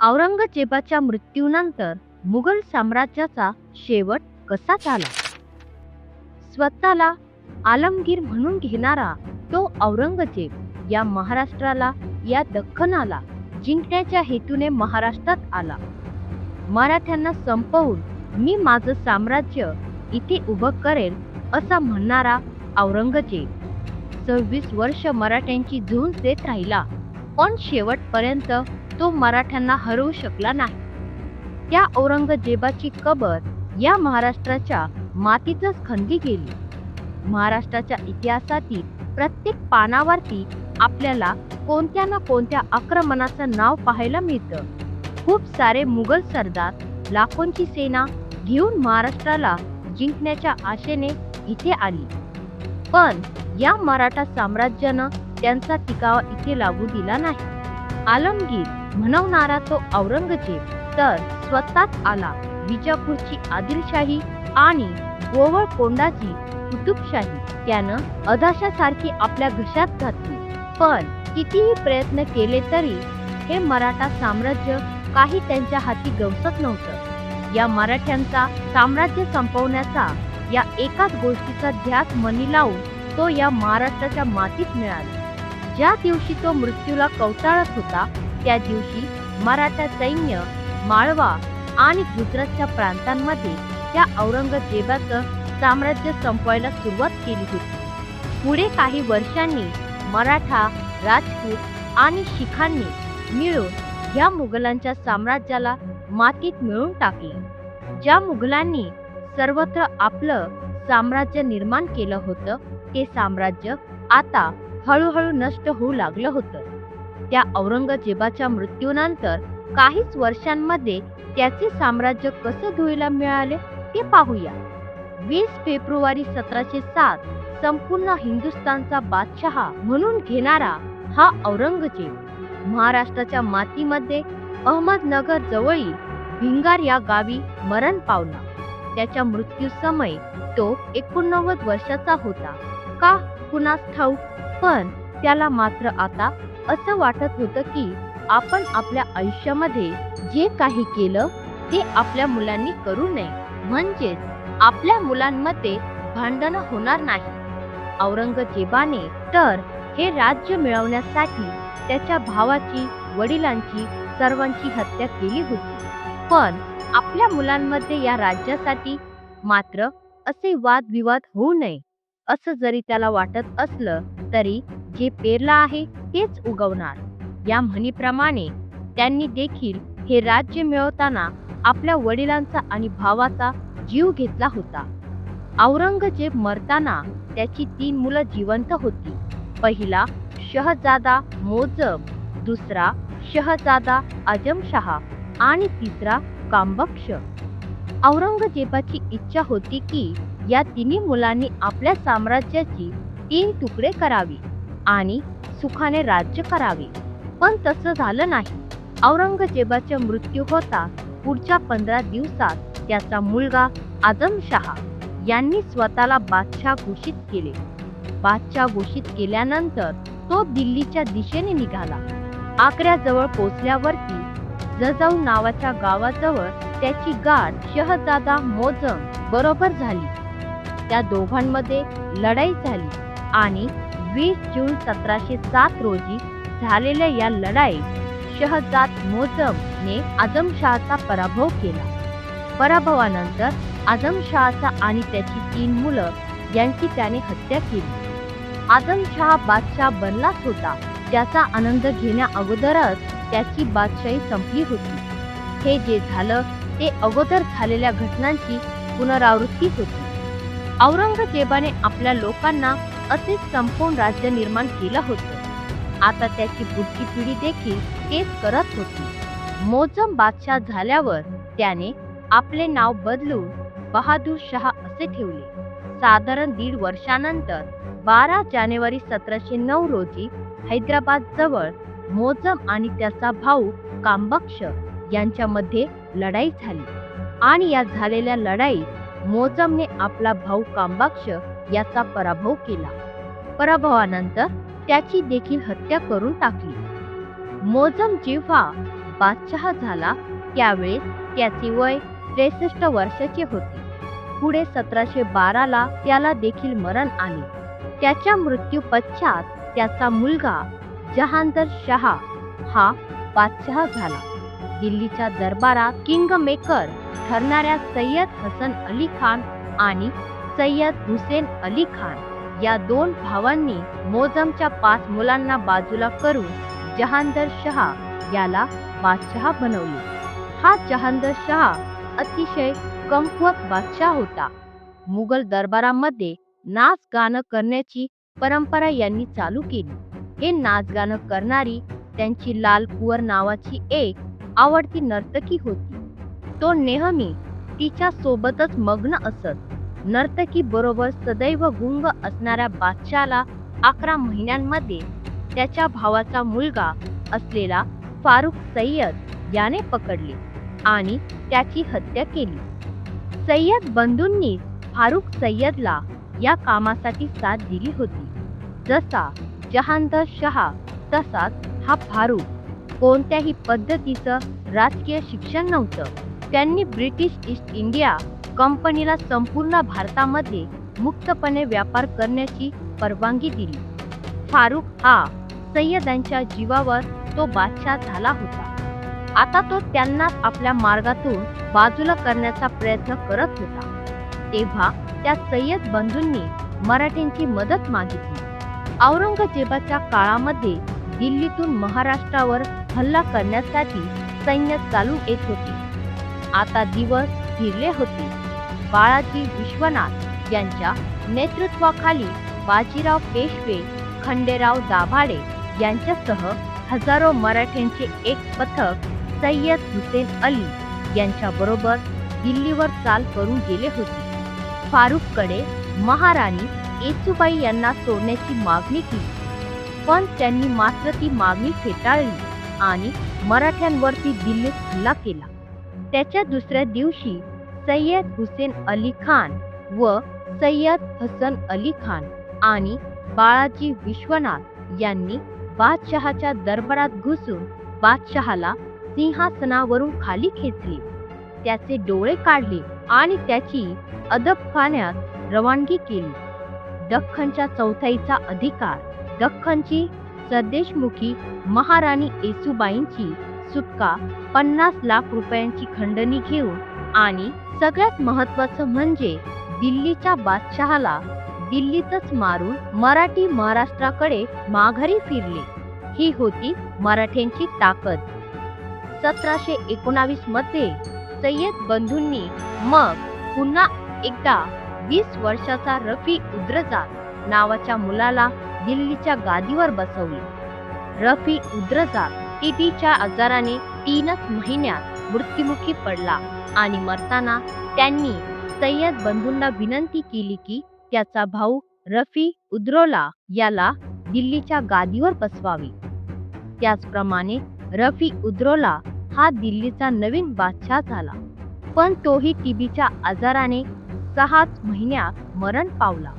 औरंगजेबाच्या मृत्यूनंतर मुघल साम्राज्याचा शेवट कसा झाला? स्वतःला आलमगीर म्हणून घेणारा तो औरंगजेब या महाराष्ट्राला या दख्खनाला जिंकण्याच्या हेतूने महाराष्ट्रात आला. मराठ्यांना संपवून मी माझं साम्राज्य इथे उभं करेल असा म्हणणारा औरंगजेब सव्वीस वर्ष मराठ्यांची झुंज देत राहिला. पण शेवटपर्यंत तो मराठ्यांना हरवू शकला नाही. त्या औरंगजेबाची कबर या महाराष्ट्राच्या मातीतच खणली गेली. महाराष्ट्राच्या इतिहासातील प्रत्येक पानावरती आपल्याला कोणत्या ना कोणत्या आक्रमणाचं नाव पाहायला मिळतं. खूप सारे मुघल सरदार लाखोंची सेना घेऊन महाराष्ट्राला जिंकण्याच्या आशेने इथे आली. पण या मराठा साम्राज्यानं त्यांचा टिकावा इथे लागू दिला नाही. आलमगीर म्हणवणारा तो औरंगजेब. तर स्वतःच आला विजापूरची आदिलशाही आणि गोवळकोंडाची कुतुबशाही. त्यानं अदाशासारखी आपल्या घशात घातली. पण कितीही प्रयत्न केले तरी हे मराठा साम्राज्य काही त्यांच्या हाती गवसत नव्हतं. या मराठ्यांचा साम्राज्य संपवण्याचा या एकाच गोष्टीचा ध्यास मनी लावून तो या महाराष्ट्राच्या मातीत मिळाला. ज्या दिवशी तो मृत्यूला कवटाळत होता त्या दिवशी मराठा सैन्य माळवा आणि गुजरातच्या प्रांतांमध्ये त्या औरंगजेबाचं साम्राज्य संपवायला सुरुवात केली होती. पुढे काही वर्षांनी मराठा राजपूत आणि शिखांनी मिळून या मुघलांच्या साम्राज्याला मातीत मिळून टाकले. ज्या मुघलांनी सर्वत्र आपलं साम्राज्य निर्माण केलं होतं ते साम्राज्य आता हळूहळू नष्ट होऊ लागलं होतं. त्या औरंगजेबाच्या मृत्यूनंतर काहीच वर्षांमध्ये त्याचे साम्राज्य कसे धुळीला मिळाले ते पाहूया. वीस फेब्रुवारी सतराशे सात संपूर्ण हिंदुस्थानचा बादशहा म्हणून घेणारा हा औरंगजेब महाराष्ट्राच्या मातीमध्ये अहमदनगर जवळील भिंगार या गावी मरण पावला. त्याच्या मृत्यू समय तो एकोणनव्वद वर्षाचा होता. का कुणास ठाऊक? पण त्याला मात्र आता असं वाटत होतं की आपण आपल्या आयुष्यामध्ये जे काही केलं ते आपल्या मुलांनी करू नये. म्हणजेच आपल्या मुलांमध्ये भांडणं होणार नाही. औरंगजेबाने तर हे राज्य मिळवण्यासाठी त्याच्या भावाची वडिलांची सर्वांची हत्या केली होती. पण आपल्या मुलांमध्ये या राज्यासाठी मात्र असे वादविवाद होऊ नये असं जरी त्याला वाटत असलं तरी जे पेरलं आहे तेच उगवणार. या म्हणीप्रमाणे त्यांनी देखील हे राज्य मिळवताना आपल्या वडिलांचा आणि भावाचा जीव घेतला होता. औरंगजेब मरताना त्याची तीन मुलं जिवंत होती. पहिला शहजादा मोजम दुसरा शहजादा आजमशहा आणि तिसरा कांबक्ष औरंगजेबाची इच्छा होती की या तिन्ही मुलांनी आपल्या साम्राज्याची तीन तुकडे करावी. आणि सुखाने राज्य करावे. पण तसं झालं नाही. औरंगजेबाचा मृत्यू होता पुढच्या पंधरा दिवसात त्याचा मुलगा आजमशहा यांनी स्वतःला बादशाह घोषित केले. बादशाह घोषित केल्यानंतर तो दिल्लीच्या दिशेने निघाला. आग्र्याजवळ पोचल्यावरती जजाऊ नावाच्या गावाजवळ त्याची गाठ शहजादा मोजम बरोबर झाली. त्या दोघांमध्ये लढाई झाली आणि वीस जून सतराशे सात रोजी झालेल्या या लढाईत शहजाद मोजमने आजमशहाचा पराभव केला. पराभवानंतर आजमशहाचा आणि त्याची तीन मुलं यांची त्याने हत्या केली. आजमशहा बादशाह बनलाच होता. त्याचा आनंद घेण्या अगोदरच त्याची बादशाही संपली होती. हे जे झालं ते अगोदर झालेल्या घटनांची पुनरावृत्ती होती. औरंगजेबाने आपल्या लोकांना असे संपूर्ण राज्य निर्माण केलं होतं. आता त्याची पुढची पिढी देखील तेच करत होती. मोजम बादशाह झाल्यावर त्याने आपले नाव बदलून बहादूर शहा असे ठेवले. साधारण दीड वर्षानंतर बारा जानेवारी सतराशे नऊ रोजी हैदराबाद जवळ मोजम आणि त्याचा भाऊ कांबक्ष यांच्यामध्ये लढाई झाली. आणि या झालेल्या लढाईत मोजमने आपला भाऊ कांबाक्ष याचा पराभव केला. पराभवानंतर त्याची देखील हत्या करून टाकली. मोजम जेव्हा बादशहा झाला त्यावेळेस त्याचे वय त्रेसष्ट वर्षाचे होते. पुढे सतराशे बाराला त्याला देखील मरण आले. त्याच्या मृत्यू पश्चात त्याचा मुलगा जहांदर शहा हा बादशहा झाला. दिल्लीच्या दरबारात किंग मेकर ठरणाऱ्या सय्यद हसन अली खान आणि सय्यद हुसेन अली खान या दोन भावांनी मोजमच्या पाच मुलांना बाजूला करून जहांदर शहा याला बादशहा बनवले. हा जहांदर शहा अतिशय कमकुवत बादशाह होता. मुघल दरबारामध्ये नाच गाणं करण्याची परंपरा यांनी चालू केली. हे नाच गाणं करणारी त्यांची लाल कुवर नावाची एक आवडती नर्तकी होती. तो नेहमी तिच्या सोबतच मग्न असत. नर्तकी बरोबर सदैव गुंग असणाऱ्या बादशाला अकरा महिन्यांमध्ये त्याच्या भावाचा मुलगा असलेला फारुख सय्यद याने पकडले आणि त्याची हत्या केली. सय्यद बंधूंनी फारुख सय्यदला या कामासाठी साथ दिली होती. जसा जहांदर शहा तसाच हा फारुख कोणत्याही पद्धतीचं राजकीय शिक्षण नव्हतं. त्यांनी ब्रिटिश ईस्ट इंडिया कंपनीला संपूर्ण भारतामध्ये मुक्तपणे व्यापार करण्याची परवानगी दिली. फारुख हा सय्यदांच्या जीवावर तो बादशाह झाला होता. आता तो त्यांना आपल्या मार्गातून बाजूला करण्याचा प्रयत्न करत होता. तेव्हा त्या सय्यद बंधूंनी मराठ्यांची मदत मागितली. औरंगजेबाच्या काळामध्ये दिल्लीतून महाराष्ट्रावर हल्ला करण्यासाठी सैन्य चालू येत होते. आता दिवस फिरले होते. बाळाजी विश्वनाथ यांच्या नेतृत्वाखाली बाजीराव पेशवे खंडेराव दाभाडे यांच्यासह हजारो मराठ्यांचे एक पथक सय्यद हुसेन अली यांच्याबरोबर दिल्लीवर चाल करून गेले होते. फारुखकडे महाराणी येसुबाई यांना सोडण्याची मागणी केली. पण त्यांनी मात्र ती मागणी फेटाळली आणि मराठ्यांवरती दिल्लीत हल्ला केला. त्याच्या दुसऱ्या दिवशी सय्यद हुसेन अली खान व सय्यद हसन अली खान आणि बाळाजी विश्वनाथ यांनी बादशहाच्या दरबारात घुसून बादशहाला सिंहासनावरून खाली खेचले. त्याचे डोळे काढले आणि त्याची अदबखान्यात रवानगी केली. दख्खनच्या चौथाईचा अधिकार दख्खनची सरदेशमुखी महाराणी येसुबाईंची सुटका पन्नास लाख रुपयांची खंडणी घेऊन आणि सगळ्यात महत्वाचं म्हणजे दिल्लीच्या बादशहाला दिल्लीतच मारून मराठी महाराष्ट्राकडे माघारी फिरले. ही होती मराठ्यांची ताकद. सतराशे एकोणावीसमध्ये सय्यद बंधूंनी मग पुन्हा एकदा वीस वर्षाचा रफी उद्रजा नावाच्या मुलाला दिल्लीच्या गादीवर बसवले. रफी उद्रजा टीबीच्या आजाराने तीनच महिन्यात मृत्युमुखी पडला आणि मरताना त्यांनी सय्यद बंधूंना विनंती केली की त्याचा भाऊ रफी उद्रोला याला दिल्लीच्या गादीवर बसवावे. त्याचप्रमाणे रफी उद्रोला हा दिल्लीचा नवीन बादशाह झाला. पण तोही टीबीच्या आजाराने सहाच महिन्यात मरण पावला.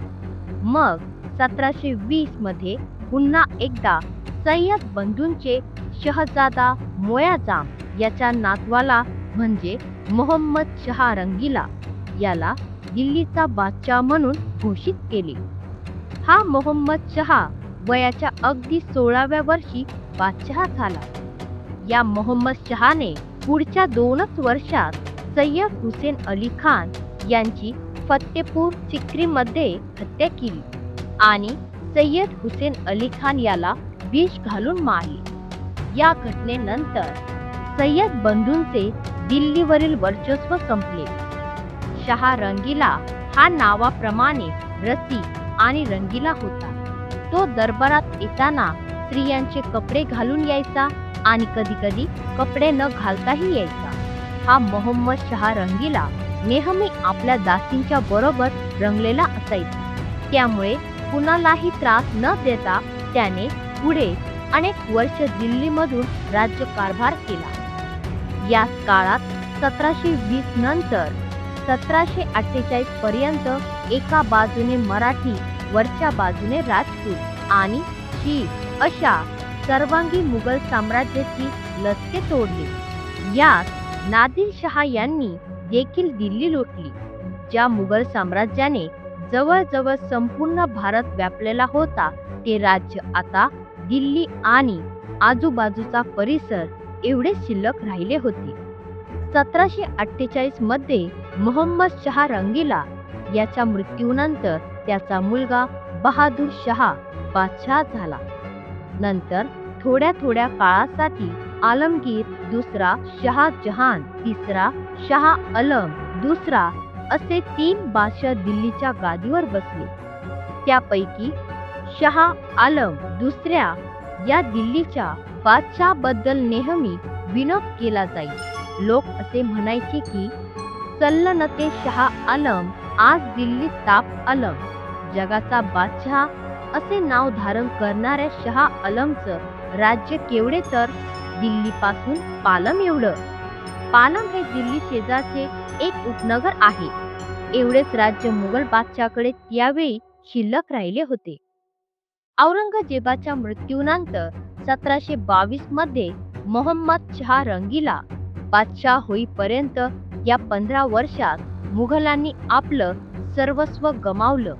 मग सतराशे वीसमध्ये पुन्हा एकदा सय्यद बंधूंचे शहजादा मोयाजाम याच्या नातवाला म्हणजे मोहम्मद शहा रंगीला. याला दिल्लीचा बादशाह म्हणून घोषित केले. हा मोहम्मद शहा वयाच्या अगदी सोळाव्या वर्षी बादशहा झाला. या मोहम्मद शहाने पुढच्या दोनच वर्षात सय्यद हुसेन अली खान यांची फतेपूर सिक्रीमध्ये हत्या केली आणि सय्यद हुसेन अली खान याला विष घालून मारले. या घटनेनंतर सय्यद बंधूंचे दिल्लीवरील वर्चस्व संपले. शहा रंगीला हा नावाप्रमाणे रसी आणि रंगीला होता. तो दरबारात येताना स्त्रियांचे कपडे घालून यायचा आणि कधी कधी कपडे न घालताही यायचा. हा मोहम्मद शहा रंगीला नेहमी आपल्या दासींच्या बरोबर रंगलेला असायचा. त्यामुळे कुणालाही त्रास न देता त्याने पुढे अनेक वर्ष दिल्लीमधून राज्यकारभार केला. याच काळात सतराशे वीस नंतर सतराशे अठ्ठेचाळीस पर्यंत एका बाजूने मराठी वरच्या बाजूने राजपूत आणि शीख अशा सर्वांगी मुघल साम्राज्याची लसके तोडली. यात नादिरशहा यांनी देखील दिल्ली लुटली ज्या मुघल साम्राज्याने जवळजवळ संपूर्ण भारत व्यापलेला होता ते राज्य आता दिल्ली आणि आजूबाजूचा परिसर एवढे शिल्लक राहिले होते. सतराशे अठ्ठेचाळीसमध्ये मोहम्मद शहा रंगीला याच्या मृत्यूनंतर त्याचा मुलगा बहादूर शहा बादशाह झाला. नंतर थोड्या थोड्या काळासाठी आलमगीर दुसरा शहा जहान तिसरा शहा अलम दुसरा असे तीन बादशाह दिल्लीच्या गादीवर बसले. त्यापैकी शहा आलम दुसऱ्या या दिल्लीच्या बादशाहबद्दल नेहमी विनोद केला जाईल. लोक असे म्हणायचे की सल्लनते शहा आलम आज दिल्ली ताप आलम. जगाचा बादशहा असे नाव धारण करणाऱ्या शहा आलमचं राज्य केवढे तर? दिल्लीपासून पालम एवढं? पालम हे दिल्ली शेजारचे एक उपनगर आहे. एवढेच राज्य मुघल बादशाहकडे त्यावेळी शिल्लक राहिले होते. औरंगजेबाच्या मृत्यूनंतर सतराशे बावीसमध्ये मोहम्मद शहा रंगीला बादशाह होईपर्यंत या पंधरा वर्षात मुघलांनी आपलं सर्वस्व गमावलं.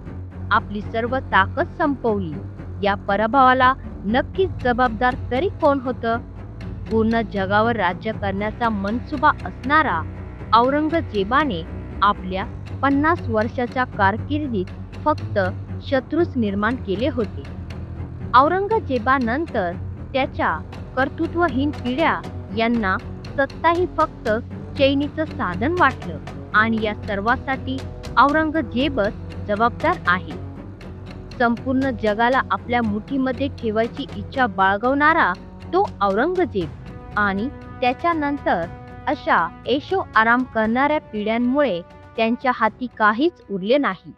आपली सर्व ताकद संपवली. या पराभवाला नक्कीच जबाबदार तरी कोण होतं? पूर्ण जगावर राज्य करण्याचा मनसुबा असणारा औरंगजेबाने आपल्या पन्नास वर्षाच्या कारकिर्दीत फक्त शत्रूच निर्माण केले होते. औरंगजेबानंतर त्याच्या कर्तृत्वहीन पिढ्या यांना सत्ताही फक्त चैनीचं साधन वाटलं आणि या सर्वासाठी औरंगजेबच जबाबदार आहे. संपूर्ण जगाला आपल्या मुठीमध्ये ठेवायची इच्छा बाळगवणारा तो औरंगजेब आणि त्याच्यानंतर अशा ऐशो आराम करणाऱ्या पिढ्यांमुळे त्यांच्या हाती काहीच उरले नाही.